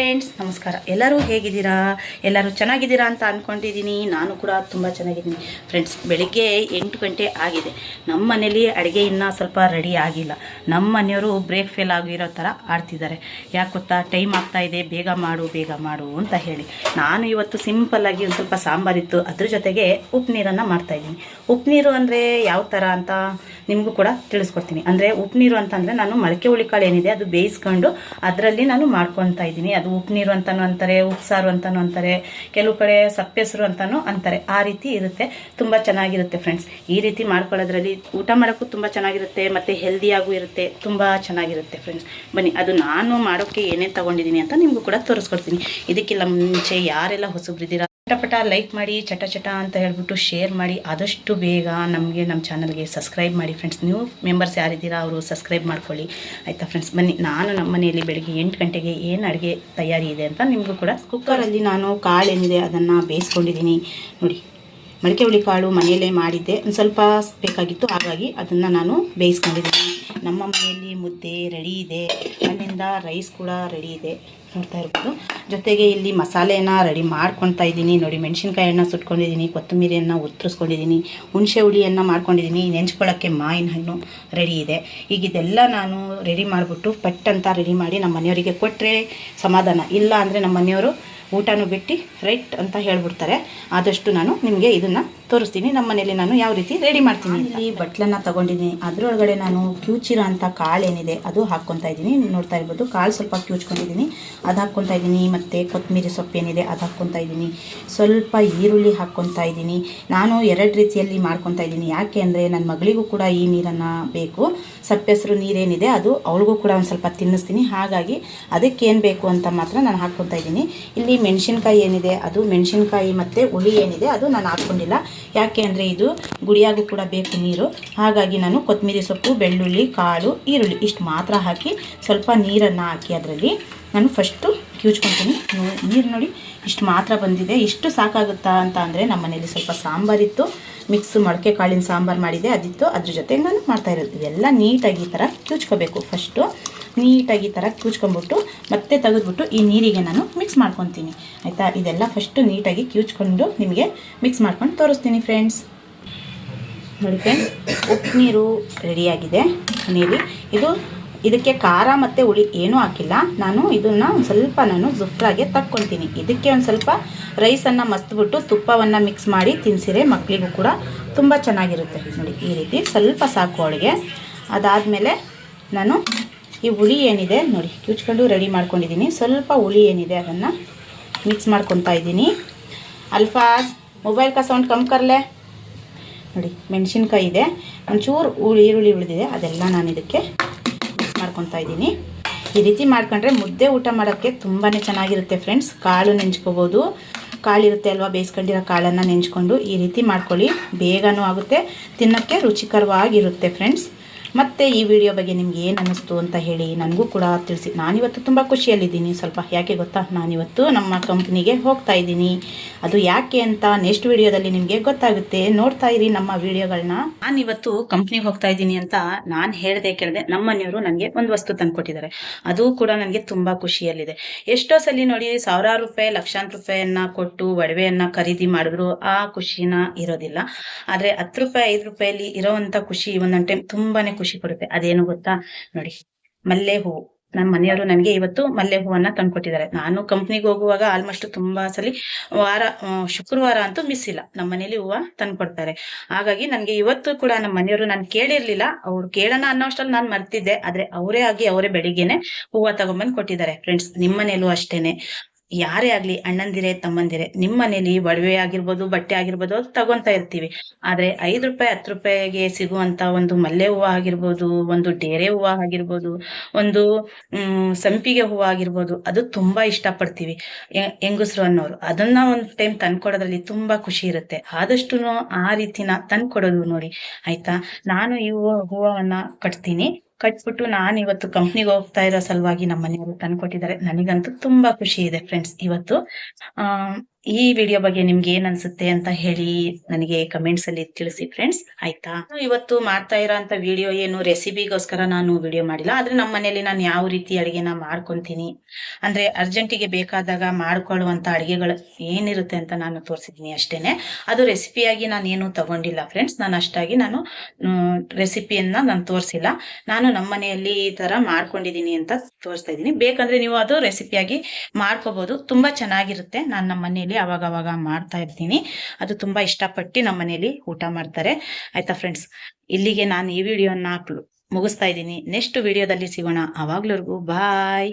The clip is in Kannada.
ಫ್ರೆಂಡ್ಸ್ ನಮಸ್ಕಾರ. ಎಲ್ಲರೂ ಹೇಗಿದ್ದೀರಾ? ಎಲ್ಲರೂ ಚೆನ್ನಾಗಿದ್ದೀರಾ ಅಂತ ಅಂದ್ಕೊಂಡಿದ್ದೀನಿ ನಾನು ಕೂಡ ತುಂಬ ಚೆನ್ನಾಗಿದ್ದೀನಿ. ಫ್ರೆಂಡ್ಸ್ ಬೆಳಿಗ್ಗೆ ಎಂಟು ಗಂಟೆ ಆಗಿದೆ. ನಮ್ಮ ಮನೇಲಿ ಅಡುಗೆ ಇನ್ನೂ ಸ್ವಲ್ಪ ರೆಡಿ ಆಗಿಲ್ಲ. ನಮ್ಮ ಮನೆಯವರು ಬ್ರೇಕ್ ಫೇಲ್ ಆಗಿರೋ ಥರ ಆಡ್ತಿದ್ದಾರೆ. ಯಾಕೆ ಗೊತ್ತಾ? ಟೈಮ್ ಆಗ್ತಾ ಇದೆ. ಬೇಗ ಮಾಡು ಬೇಗ ಮಾಡು ಅಂತ ಹೇಳಿ. ನಾನು ಇವತ್ತು ಸಿಂಪಲ್ಲಾಗಿ ಒಂದು ಸ್ವಲ್ಪ ಸಾಂಬಾರಿತ್ತು ಅದ್ರ ಜೊತೆಗೆ ಉಪ್ಪು ನೀರನ್ನು ಮಾಡ್ತಾಯಿದ್ದೀನಿ ಉಪ್ಪು ನೀರು ಅಂದರೆ ಯಾವ ಥರ ಅಂತ? ನಿಮಗೂ ಕೂಡ ತಿಳಿಸ್ಕೊಡ್ತೀನಿ. ಅಂದರೆ ಉಪ್ಪು ನೀರು ಅಂತಂದರೆ ನಾನು ಮೊಳಕೆ ಹುಳಿಕಾಳು ಏನಿದೆ ಅದು ಬೇಯಿಸ್ಕೊಂಡು ಅದರಲ್ಲಿ ನಾನು ಮಾಡ್ಕೊತಾ ಇದ್ದೀನಿ. ಅದು ಉಪ್ಪು ನೀರು ಅಂತಲೂ ಅಂತಾರೆ, ಉಪ್ಪು ಸಾರು ಅಂತಲೂ ಅಂತಾರೆ, ಕೆಲವು ಕಡೆ ಸಪ್ಪೆಸರು ಅಂತಲೂ ಅಂತಾರೆ. ಆ ರೀತಿ ಇರುತ್ತೆ. ತುಂಬ ಚೆನ್ನಾಗಿರುತ್ತೆ ಫ್ರೆಂಡ್ಸ್ ಈ ರೀತಿ ಮಾಡ್ಕೊಳ್ಳೋದ್ರಲ್ಲಿ ಊಟ ಮಾಡೋಕ್ಕೂ ತುಂಬ ಚೆನ್ನಾಗಿರುತ್ತೆ, ಮತ್ತು ಹೆಲ್ದಿಯಾಗೂ ಇರುತ್ತೆ. ತುಂಬ ಚೆನ್ನಾಗಿರುತ್ತೆ ಫ್ರೆಂಡ್ಸ್ ಬನ್ನಿ, ಅದು ನಾನು ಮಾಡೋಕ್ಕೆ ಏನೇನು ತಗೊಂಡಿದ್ದೀನಿ ಅಂತ ನಿಮಗೂ ಕೂಡ ತೋರಿಸ್ಕೊಡ್ತೀನಿ. ಇದಕ್ಕೆಲ್ಲ ಮುಂಚೆ ಯಾರೆಲ್ಲ ಹೊಸಬ್ರಿದ್ದೀರಾ ಪಟ ಲೈಕ್ ಮಾಡಿ, ಚಟ ಚಟ ಅಂತ ಹೇಳ್ಬಿಟ್ಟು ಶೇರ್ ಮಾಡಿ, ಆದಷ್ಟು ಬೇಗ ನಮಗೆ ನಮ್ಮ ಚಾನಲ್ಗೆ ಸಬ್ಸ್ಕ್ರೈಬ್ ಮಾಡಿ ಫ್ರೆಂಡ್ಸ್ ನೀವು ಮೆಂಬರ್ಸ್ ಯಾರಿದ್ದೀರಾ, ಅವರು ಸಬ್ಸ್ಕ್ರೈಬ್ ಮಾಡ್ಕೊಳ್ಳಿ. ಆಯಿತಾ ಫ್ರೆಂಡ್ಸ್ ಬನ್ನಿ, ನಾನು ನಮ್ಮ ಮನೆಯಲ್ಲಿ ಬೆಳಿಗ್ಗೆ ಎಂಟು ಗಂಟೆಗೆ ಏನು ಅಡುಗೆ ತಯಾರಿ ಇದೆ ಅಂತ ನಿಮಗೂ ಕೂಡ ಕುಕ್ಕರಲ್ಲಿ ನಾನು ಕಾಳು ಏನಿದೆ ಅದನ್ನು ಬೇಯಿಸ್ಕೊಂಡಿದ್ದೀನಿ. ನೋಡಿ, ಮಡಿಕೆ ಹುಳಿ ಕಾಳು ಮನೆಯಲ್ಲೇ ಮಾಡಿದ್ದೆ. ಒಂದು ಸ್ವಲ್ಪ ಬೇಕಾಗಿತ್ತು, ಹಾಗಾಗಿ ಅದನ್ನು ನಾನು ಬೇಯಿಸ್ಕೊಂಡಿದ್ದೀನಿ. ನಮ್ಮ ಮನೆಯಲ್ಲಿ ಮುದ್ದೆ ರೆಡಿ ಇದೆ. ಅಲ್ಲಿಂದ ರೈಸ್ ಕೂಡ ರೆಡಿ ಇದೆ. ನೋಡ್ತಾ ಇರ್ಬೋದು. ಜೊತೆಗೆ ಇಲ್ಲಿ ಮಸಾಲೆನ ರೆಡಿ ಮಾಡ್ಕೊತಾ ಇದ್ದೀನಿ. ನೋಡಿ, ಮೆಣಸಿನ್ಕಾಯನ್ನ ಸುಟ್ಕೊಂಡಿದ್ದೀನಿ, ಕೊತ್ತಂಬರಿಯನ್ನು ಉತ್ತರಿಸ್ಕೊಂಡಿದ್ದೀನಿ, ಹುಣಸೆ ಹುಳಿಯನ್ನು ಮಾಡ್ಕೊಂಡಿದ್ದೀನಿ. ನೆಂಚ್ಕೊಳ್ಳೋಕ್ಕೆ ಮಾವಿನ ಹಣ್ಣು ರೆಡಿ ಇದೆ. ಈಗ ಇದೆಲ್ಲ ನಾನು ರೆಡಿ ಮಾಡಿಬಿಟ್ಟು ಪಟ್ ಅಂತ ರೆಡಿ ಮಾಡಿ ನಮ್ಮ ಮನೆಯವರಿಗೆ ಕೊಟ್ಟರೆ ಸಮಾಧಾನ. ಇಲ್ಲ ಅಂದರೆ ನಮ್ಮ ಮನೆಯವರು ಊಟನೂ ಬಿಟ್ಟು ರೈಟ್ ಅಂತ ಹೇಳ್ಬಿಡ್ತಾರೆ. ಆದಷ್ಟು ನಾನು ನಿಮಗೆ ಇದನ್ನು ತೋರಿಸ್ತೀನಿ. ನಮ್ಮ ಮನೇಲಿ ನಾನು ಯಾವ ರೀತಿ ರೆಡಿ ಮಾಡ್ತೀನಿ ಇಲ್ಲಿ ಬಟ್ಲನ್ನ ತಗೊಂಡಿದ್ದೀನಿ. ಅದರೊಳಗಡೆ ನಾನು ಕ್ಯೂಚಿರೋ ಅಂತ ಕಾಳು ಏನಿದೆ ಅದು ಹಾಕ್ಕೊತಾ ಇದ್ದೀನಿ. ನೋಡ್ತಾ ಇರ್ಬೋದು, ಕಾಳು ಸ್ವಲ್ಪ ಕ್ಯೂಚ್ಕೊಂಡಿದ್ದೀನಿ. ಅದು ಹಾಕ್ಕೊತಾ ಇದ್ದೀನಿ. ಮತ್ತು ಕೊತ್ತಂಬರಿ ಸೊಪ್ಪು ಏನಿದೆ ಅದು ಹಾಕ್ಕೊತಾ ಇದ್ದೀನಿ. ಸ್ವಲ್ಪ ಈರುಳ್ಳಿ ಹಾಕ್ಕೊತಾ ಇದ್ದೀನಿ. ನಾನು ಎರಡು ರೀತಿಯಲ್ಲಿ ಮಾಡ್ಕೊತಾ ಇದ್ದೀನಿ. ಯಾಕೆ ಅಂದರೆ ನನ್ನ ಮಗಳಿಗೂ ಕೂಡ ಈ ನೀರನ್ನು ಬೇಕು. ಸಪ್ಪೆಸರು ನೀರೇನಿದೆ ಅದು ಅವಳಿಗೂ ಕೂಡ ಒಂದು ಸ್ವಲ್ಪ ತಿನ್ನಿಸ್ತೀನಿ. ಹಾಗಾಗಿ ಅದಕ್ಕೆ ಏನು ಬೇಕು ಅಂತ ಮಾತ್ರ ನಾನು ಹಾಕ್ಕೊತಾ ಇದ್ದೀನಿ. ಇಲ್ಲಿ ಮೆಣಸಿನ್ಕಾಯಿ ಏನಿದೆ ಅದು ಮೆಣಸಿನ್ಕಾಯಿ ಮತ್ತು ಹುಳಿ ಏನಿದೆ ಅದು ನಾನು ಹಾಕ್ಕೊಂಡಿಲ್ಲ ಯಾಕೆ ಅಂದರೆ ಇದು ಗುಡಿಯಾಗೂ ಕೂಡ ಬೇಕು ನೀರು. ಹಾಗಾಗಿ ನಾನು ಕೊತ್ತಂಬರಿ ಸೊಪ್ಪು, ಬೆಳ್ಳುಳ್ಳಿ, ಕಾಳು, ಈರುಳ್ಳಿ ಇಷ್ಟು ಮಾತ್ರ ಹಾಕಿ ಸ್ವಲ್ಪ ನೀರನ್ನು ಹಾಕಿ ಅದರಲ್ಲಿ ನಾನು ಫಸ್ಟು ಕಿವುಚ್ಕೊತೀನಿ ನೀರು ನೋಡಿ ಇಷ್ಟು ಮಾತ್ರ ಬಂದಿದೆ. ಇಷ್ಟು ಸಾಕಾಗುತ್ತಾ ಅಂತ ಅಂದರೆ ನಮ್ಮ ಮನೇಲಿ ಸ್ವಲ್ಪ ಸಾಂಬಾರಿತ್ತು ಮಿಕ್ಸ್ ಮೊಳಕೆ ಕಾಳಿನ ಸಾಂಬಾರು ಮಾಡಿದೆ. ಅದಿತ್ತು. ಅದ್ರ ಜೊತೆ ನಾನು ಮಾಡ್ತಾ ಇರೋದು. ನೀಟಾಗಿ ಈ ಥರ ಕಿವುಚ್ಕೋಬೇಕು ಫಸ್ಟು ನೀಟಾಗಿ ಈ ಥರ ಕಿವುಚ್ಕೊಂಬಿಟ್ಟು ಮತ್ತೆ ತೆಗೆದ್ಬಿಟ್ಟು ಈ ನೀರಿಗೆ ನಾನು ಮಿಕ್ಸ್ ಮಾಡ್ಕೊತೀನಿ. ಆಯಿತಾ? ಇದೆಲ್ಲ ಫಸ್ಟು ನೀಟಾಗಿ ಕಿವುಚ್ಕೊಂಡು ನಿಮಗೆ ಮಿಕ್ಸ್ ಮಾಡ್ಕೊಂಡು ತೋರಿಸ್ತೀನಿ ಫ್ರೆಂಡ್ಸ್ ನೋಡಿ ಫ್ರೆಂಡ್ಸ್ ಉಪ್ಪು ನೀರು ರೆಡಿಯಾಗಿದೆ ನೀರು ಇದು ಇದಕ್ಕೆ ಖಾರ ಮತ್ತು ಹುಳಿ ಏನೂ ಹಾಕಿಲ್ಲ. ನಾನು ಇದನ್ನು ಒಂದು ಸ್ವಲ್ಪ ನಾನು ಜುಫ್ರಾಗೆ ತಕ್ಕೊತೀನಿ. ಇದಕ್ಕೆ ಒಂದು ಸ್ವಲ್ಪ ರೈಸನ್ನು ಮಸ್ತ್ಬಿಟ್ಟು ತುಪ್ಪವನ್ನು ಮಿಕ್ಸ್ ಮಾಡಿ ತಿನ್ಸಿರೆ ಮಕ್ಕಳಿಗೂ ಕೂಡ ತುಂಬ ಚೆನ್ನಾಗಿರುತ್ತೆ. ನೋಡಿ, ಈ ರೀತಿ ಸ್ವಲ್ಪ ಸಾಕು ಅವಳಿಗೆ. ಅದಾದಮೇಲೆ ನಾನು ಈ ಹುಳಿ ಏನಿದೆ ನೋಡಿ ಕಿಚ್ಕೊಂಡು ರೆಡಿ ಮಾಡ್ಕೊಂಡಿದ್ದೀನಿ ಸ್ವಲ್ಪ ಹುಳಿ ಏನಿದೆ ಅದನ್ನು ಮಿಕ್ಸ್ ಮಾಡ್ಕೊತಾ ಇದ್ದೀನಿ ಅಲ್ಫಾಸ್ ಮೊಬೈಲ್ ಕಾ ಸೌಂಡ್ ಕಮ್ ಕರ್ಲೆ. ನೋಡಿ, ಮೆಣಸಿನ್ಕಾಯಿ ಇದೆ. ಒಂಚೂರು ಹುಳಿ, ಈರುಳ್ಳಿ ಉಳಿದಿದೆ. ಅದೆಲ್ಲ ನಾನು ಇದಕ್ಕೆ ಮಿಕ್ಸ್ ಮಾಡ್ಕೊತಾ ಇದ್ದೀನಿ ಈ ರೀತಿ ಮಾಡ್ಕೊಂಡ್ರೆ ಮುದ್ದೆ ಊಟ ಮಾಡೋಕ್ಕೆ ತುಂಬಾ ಚೆನ್ನಾಗಿರುತ್ತೆ ಫ್ರೆಂಡ್ಸ್ ಕಾಳು ನೆಂಚ್ಕೋಬೋದು. ಕಾಳಿರುತ್ತೆ ಅಲ್ವಾ, ಬೇಯಿಸ್ಕೊಂಡಿರೋ ಕಾಳನ್ನು ನೆಂಚ್ಕೊಂಡು ಈ ರೀತಿ ಮಾಡ್ಕೊಳ್ಳಿ. ಬೇಗನೂ ಆಗುತ್ತೆ. ತಿನ್ನೋಕ್ಕೆ ರುಚಿಕರವಾಗಿರುತ್ತೆ ಫ್ರೆಂಡ್ಸ್ ಮತ್ತು ಈ ವಿಡಿಯೋ ಬಗ್ಗೆ ನಿಮ್ಗೆ ಏನು ಅನ್ನಿಸ್ತು ಅಂತ ಹೇಳಿ ನನಗೂ ಕೂಡ ತಿಳಿಸಿ. ನಾನಿವತ್ತು ತುಂಬ ಖುಷಿಯಲ್ಲಿದ್ದೀನಿ. ಸ್ವಲ್ಪ ಯಾಕೆ ಗೊತ್ತಾ? ನಾನಿವತ್ತು ನಮ್ಮ ಕಂಪ್ನಿಗೆ ಹೋಗ್ತಾ ಇದ್ದೀನಿ. ಅದು ಯಾಕೆ ಅಂತ ನೆಕ್ಸ್ಟ್ ವಿಡಿಯೋದಲ್ಲಿ ನಿಮಗೆ ಗೊತ್ತಾಗುತ್ತೆ. ನೋಡ್ತಾ ಇರಿ ನಮ್ಮ ವಿಡಿಯೋಗಳನ್ನ ನಾನಿವತ್ತು ಕಂಪ್ನಿಗೆ ಹೋಗ್ತಾ ಇದ್ದೀನಿ ಅಂತ ನಾನು ಹೇಳಿದೆ ಕೇಳಿದೆ ನಮ್ಮ ಮನೆಯವರು ನನಗೆ ಒಂದು ವಸ್ತು ತಂದುಕೊಟ್ಟಿದ್ದಾರೆ ಅದು ಕೂಡ ನನಗೆ ತುಂಬ ಖುಷಿಯಲ್ಲಿದೆ. ಎಷ್ಟೋ ಸಲ ನೋಡಿ ಸಾವಿರಾರು ರೂಪಾಯಿ, ಲಕ್ಷಾಂತರ ರೂಪಾಯಿಯನ್ನ ಕೊಟ್ಟು ಒಡವೆಯನ್ನು ಖರೀದಿ ಮಾಡಿದ್ರು. ಆ ಖುಷಿನ ಇರೋದಿಲ್ಲ. ಆದರೆ ಹತ್ತು ರೂಪಾಯಿ, ಐದು ರೂಪಾಯಲ್ಲಿ ಇರೋವಂಥ ಖುಷಿ ಒಂದೊಂದು ಟೈಮ್ ತುಂಬಾನೇ ಖುಷಿ ಕೊಡುತ್ತೆ. ಅದೇನು ಗೊತ್ತಾ? ನೋಡಿ, ಮಲ್ಲೆ ಹೂವು ನಮ್ಮ ಮನೆಯವರು ನನಗೆ ಇವತ್ತು ಮಲ್ಲೆ ಹೂವನ್ನ ತಂದ್ಕೊಟ್ಟಿದ್ದಾರೆ. ನಾನು ಕಂಪ್ನಿಗೆ ಹೋಗುವಾಗ ಆಲ್ಮೋಸ್ಟ್ ತುಂಬಾ ಸಲಿ ವಾರ ಶುಕ್ರವಾರ ಅಂತೂ ಮಿಸ್ ಇಲ್ಲ. ನಮ್ಮ ಮನೇಲಿ ಹೂವ ತಂದ್ಕೊಡ್ತಾರೆ. ಹಾಗಾಗಿ ನನಗೆ ಇವತ್ತು ಕೂಡ ನಮ್ಮ ಮನೆಯವರು ನಾನು ಕೇಳಿರ್ಲಿಲ್ಲ. ಅವ್ರು ಕೇಳೋಣ ಅನ್ನೋ ಅಷ್ಟ್ರಲ್ಲಿ ನಾನು ಮರ್ತಿದ್ದೆ. ಆದ್ರೆ ಅವರೇ ಆಗಿ ಅವರೇ ಬೆಳಿಗ್ಗೆನೆ ಹೂವ ತಗೊಂಡ್ಬಂದು ಕೊಟ್ಟಿದ್ದಾರೆ. ಫ್ರೆಂಡ್ಸ್ ನಿಮ್ಮ ಮನೇಲೂ ಅಷ್ಟೇನೆ. ಯಾರೇ ಆಗ್ಲಿ ಅಣ್ಣಂದಿರೇ, ತಮ್ಮಂದಿರೇ, ನಿಮ್ಮ ಮನೇಲಿ ಒಡವೆ ಆಗಿರ್ಬೋದು, ಬಟ್ಟೆ ಆಗಿರ್ಬೋದು ಅದು ತಗೊಂತಾ ಇರ್ತೀವಿ. ಆದ್ರೆ ಐದು ರೂಪಾಯಿ, ಹತ್ತು ರೂಪಾಯಿಗೆ ಸಿಗುವಂತ ಒಂದು ಮಲ್ಲೆ ಹೂವು ಆಗಿರ್ಬೋದು, ಒಂದು ಡೇರೆ ಹೂವು ಆಗಿರ್ಬೋದು, ಒಂದು ಸಂಪಿಗೆ ಹೂವು ಆಗಿರ್ಬೋದು, ಅದು ತುಂಬಾ ಇಷ್ಟಪಡ್ತೀವಿ. ಹೆಂಗಸ್ರು ಅನ್ನೋರು. ಅದನ್ನ ಒಂದು ಟೈಮ್ ತಂದ್ಕೊಡೋದ್ರಲ್ಲಿ ತುಂಬಾ ಖುಷಿ ಇರುತ್ತೆ. ಆದಷ್ಟು ಆ ರೀತಿನ ತಂದ್ಕೊಡೋದು ನೋಡಿ. ಆಯ್ತಾ? ನಾನು ಈ ಹೂವ ಹೂವನ್ನ ಕಟ್ತೀನಿ. ಕಟ್ಬಿಟ್ಟು ನಾನು ಇವತ್ತು ಕಂಪ್ನಿಗೆ ಹೋಗ್ತಾ ಇರೋ ಸಲುವಾಗಿ ನಮ್ಮ ಮನೆಯವರು ತಂದ್ಕೊಟ್ಟಿದ್ದಾರೆ. ನನಗಂತೂ ತುಂಬಾ ಖುಷಿ ಇದೆ ಫ್ರೆಂಡ್ಸ್ ಇವತ್ತು. ಆ ಈ ವಿಡಿಯೋ ಬಗ್ಗೆ ನಿಮ್ಗೆ ಏನ್ ಅನ್ಸುತ್ತೆ ಅಂತ ಹೇಳಿ ನನಗೆ ಕಮೆಂಟ್ಸ್ ಅಲ್ಲಿ ತಿಳಿಸಿ ಫ್ರೆಂಡ್ಸ್ ಆಯ್ತಾ? ಇವತ್ತು ಮಾಡ್ತಾ ಇರೋಂತ ವಿಡಿಯೋ ಏನು ರೆಸಿಪಿಗೋಸ್ಕರ ನಾನು ವಿಡಿಯೋ ಮಾಡಿಲ್ಲ. ಆದ್ರೆ ನಮ್ಮ ಮನೇಲಿ ನಾನು ಯಾವ ರೀತಿ ಅಡಿಗೆನ ಮಾಡ್ಕೊಂತೀನಿ? ಅಂದ್ರೆ ಅರ್ಜೆಂಟಿಗೆ ಬೇಕಾದಾಗ ಮಾಡ್ಕೊಳ್ಳುವಂತ ಅಡಿಗೆಗಳು ಏನಿರುತ್ತೆ ಅಂತ ನಾನು ತೋರಿಸಿದ್ದೀನಿ ಅಷ್ಟೇನೆ. ಅದು ರೆಸಿಪಿಯಾಗಿ ನಾನು ಏನು ತಗೊಂಡಿಲ್ಲ ಫ್ರೆಂಡ್ಸ್ ನಾನು ಅಷ್ಟಾಗಿ ನಾನು ರೆಸಿಪಿಯನ್ನ ನಾನು ತೋರಿಸಿಲ್ಲ. ನಾನು ನಮ್ಮ ಮನೆಯಲ್ಲಿ ಈ ತರ ಮಾಡ್ಕೊಂಡಿದ್ದೀನಿ ಅಂತ ತೋರಿಸ್ತಾ ಇದ್ದೀನಿ. ಬೇಕಂದ್ರೆ ನೀವು ಅದು ರೆಸಿಪಿಯಾಗಿ ಮಾಡ್ಕೋಬಹುದು ತುಂಬಾ ಚೆನ್ನಾಗಿರುತ್ತೆ. ನಾನು ನಮ್ಮ ಅವಾಗ ಅವಾಗ ಮಾಡ್ತಾ ಇರ್ತೀನಿ. ಅದು ತುಂಬಾ ಇಷ್ಟಪಟ್ಟು ನಮ್ಮ ಮನೆಯಲ್ಲಿ ಊಟ ಮಾಡ್ತಾರೆ. ಆಯ್ತಾ ಫ್ರೆಂಡ್ಸ್ ಇಲ್ಲಿಗೆ ನಾನು ಈ ವಿಡಿಯೋನ ಮುಗಿಸ್ತಾ ಇದ್ದೀನಿ. ನೆಕ್ಸ್ಟ್ ವಿಡಿಯೋದಲ್ಲಿ ಸಿಗೋಣ. ಅವಾಗ್ಲವರೆಗೂ ಬಾಯ್